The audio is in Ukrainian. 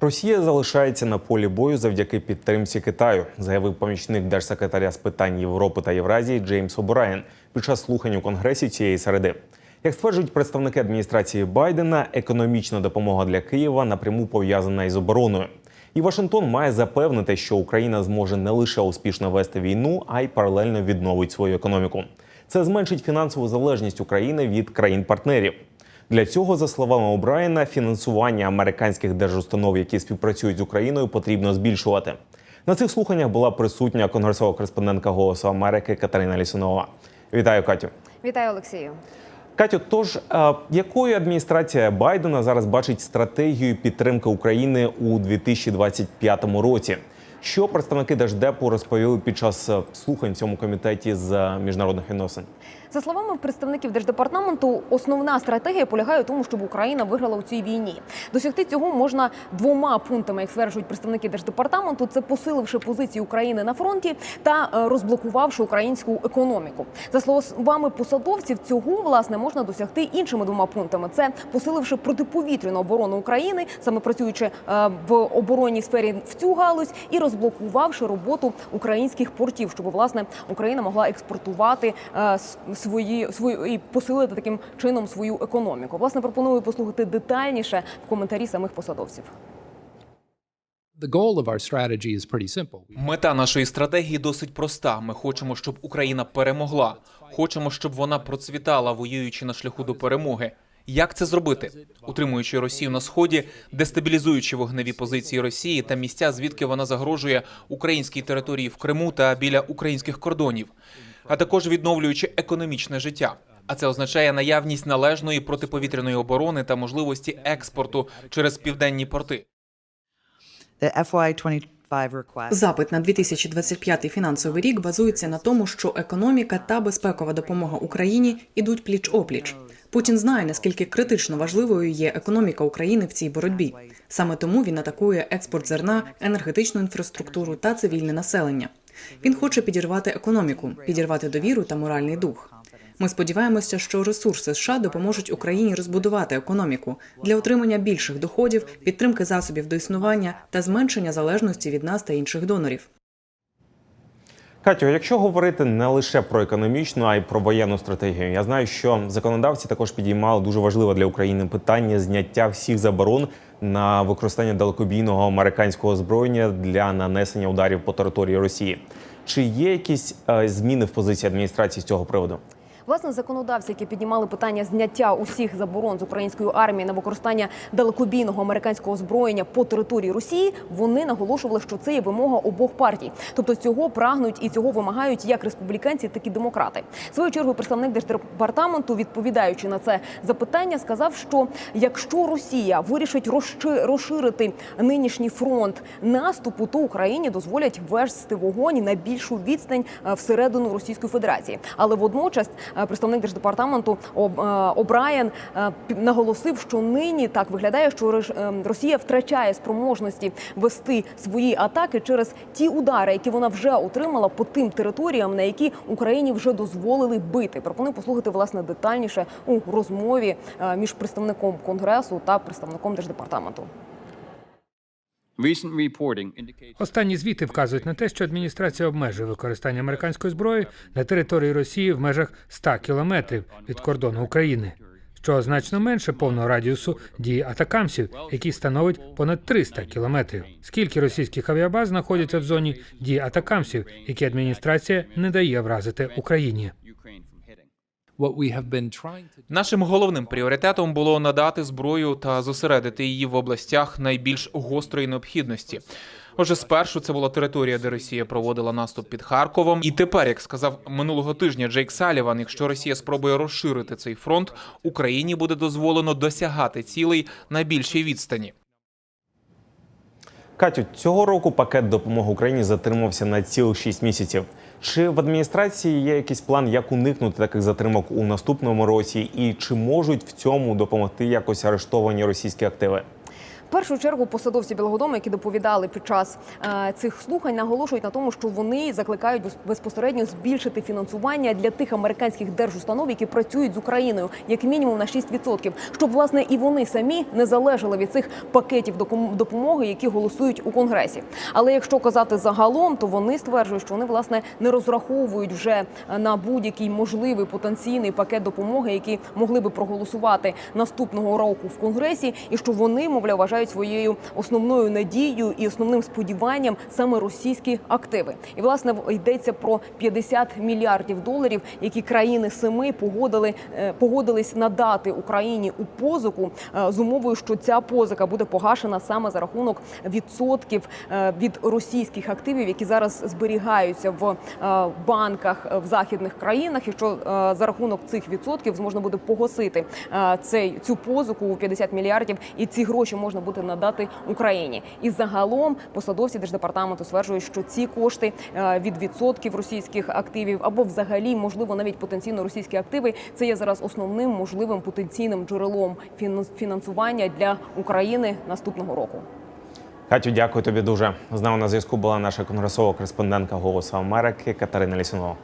Росія залишається на полі бою завдяки підтримці Китаю, заявив помічник держсекретаря з питань Європи та Євразії Джеймс Обораєн під час слухань у Конгресі цієї середи. Як стверджують представники адміністрації Байдена, економічна допомога для Києва напряму пов'язана із обороною. І Вашингтон має запевнити, що Україна зможе не лише успішно вести війну, а й паралельно відновить свою економіку. Це зменшить фінансову залежність України від країн-партнерів. Для цього, за словами Обраєна, фінансування американських держустанов, які співпрацюють з Україною, потрібно збільшувати. На цих слуханнях була присутня конгресова кореспондентка Голосу Америки Катерина Лісунова. Вітаю, Катю. Вітаю, Олексію. Катю, тож е, якою адміністрація Байдена зараз бачить стратегію підтримки України у 2025 році? Що представники Держдепу розповіли під час е, слухань в цьому комітеті з е, міжнародних відносин? За словами представників держдепартаменту, основна стратегія полягає у тому, щоб Україна виграла у цій війні. Досягти цього можна двома пунктами, як стверджують представники держдепартаменту: це посиливши позиції України на фронті та е, розблокувавши українську економіку. За словами посадовців, цього власне можна досягти іншими двома пунктами: це посиливши протиповітряну оборону України, саме працюючи е, в оборонній сфері в цю галузь, і розблокувавши роботу українських портів, щоб власне Україна могла експортувати е, с- свої свою і посилити таким чином свою економіку. Власне, пропоную послухати детальніше в коментарі самих посадовців. Мета нашої стратегії досить проста. Ми хочемо, щоб Україна перемогла. Хочемо, щоб вона процвітала, воюючи на шляху до перемоги. Як це зробити? Утримуючи Росію на сході, дестабілізуючи вогневі позиції Росії та місця, звідки вона загрожує українській території в Криму та біля українських кордонів, а також відновлюючи економічне життя. А це означає наявність належної протиповітряної оборони та можливості експорту через південні порти. The FY25 request Запит на 2025 фінансовий рік базується на тому, що економіка та безпекова допомога Україні ідуть пліч опліч. Путін знає наскільки критично важливою є економіка України в цій боротьбі. Саме тому він атакує експорт зерна, енергетичну інфраструктуру та цивільне населення. Він хоче підірвати економіку, підірвати довіру та моральний дух. Ми сподіваємося, що ресурси США допоможуть Україні розбудувати економіку для отримання більших доходів, підтримки засобів до існування та зменшення залежності від нас та інших донорів. Катю, якщо говорити не лише про економічну, а й про воєнну стратегію, я знаю, що законодавці також підіймали дуже важливе для України питання зняття всіх заборон на використання далекобійного американського озброєння для нанесення ударів по території Росії. Чи є якісь е, зміни в позиції адміністрації з цього приводу? Власне, законодавці, які піднімали питання зняття усіх заборон з української армії на використання далекобійного американського озброєння по території Росії, вони наголошували, що це є вимога обох партій. Тобто цього прагнуть і цього вимагають як республіканці, так і демократи. В Свою чергу представник держдепартаменту, відповідаючи на це запитання, сказав, що якщо Росія вирішить розши- розширити нинішній фронт наступу, то Україні дозволять вести вогонь на більшу відстань е, всередину Російської Федерації. Але водночас представник держдепартаменту е, Обраєн е, наголосив, що нині так виглядає, що Реш- е, Росія втрачає спроможності вести свої атаки через ті удари, які вона вже отримала по тим територіям, на які Україні вже дозволили бити. Пропоную послухати власне детальніше у розмові е, між представником конгресу та представником держдепартаменту. Останні звіти вказують на те, що адміністрація обмежує використання американської зброї на території Росії в межах 100 кілометрів від кордону України, що значно менше повного радіусу дії атакамсів, який становить понад 300 кілометрів. Скільки російських авіабаз знаходяться в зоні дії атакамсів, які адміністрація не дає вразити Україні? Нашим головним пріоритетом було надати зброю та зосередити її в областях найбільш гострої необхідності. Отже, спершу це була територія, де Росія проводила наступ під Харковом. І тепер, як сказав минулого тижня Джейк Саліван, якщо Росія спробує розширити цей фронт, Україні буде дозволено досягати цілей на більшій відстані. Катю, цього року пакет допомоги Україні затримався на цілих 6 місяців. Чи в адміністрації є якийсь план, як уникнути таких затримок у наступному році, і чи можуть в цьому допомогти якось арештовані російські активи? В першу чергу посадовці Білого Дому, які доповідали під час е, цих слухань, наголошують на тому, що вони закликають безпосередньо збільшити фінансування для тих американських держустанов, які працюють з Україною, як мінімум на 6%, щоб власне і вони самі не залежали від цих пакетів допомоги, які голосують у конгресі. Але якщо казати загалом, то вони стверджують, що вони власне не розраховують вже е, на будь-який можливий потенційний пакет допомоги, який могли би проголосувати наступного року в конгресі, і що вони, мовляв, вважають своєю основною надією і основним сподіванням саме російські активи. І власне йдеться про 50 мільярдів доларів, які країни семи погодили е, погодились надати Україні у позику е, з умовою, що ця позика буде погашена саме за рахунок відсотків е, від російських активів, які зараз зберігаються в банках в західних країнах, і що за рахунок цих відсотків зможна буде погасити цей цю позику у 50 мільярдів, і ці гроші можна надати Україні. І загалом посадовці держдепартаменту стверджують, що ці кошти е, від відсотків російських активів або взагалі можливо навіть потенційно російські активи. Це є зараз основним можливим потенційним джерелом фінанс- фінансування для України наступного року. Катю, дякую тобі дуже. З нами на зв'язку була наша конгресова кореспондентка Голосу Америки Катерина Лісунова.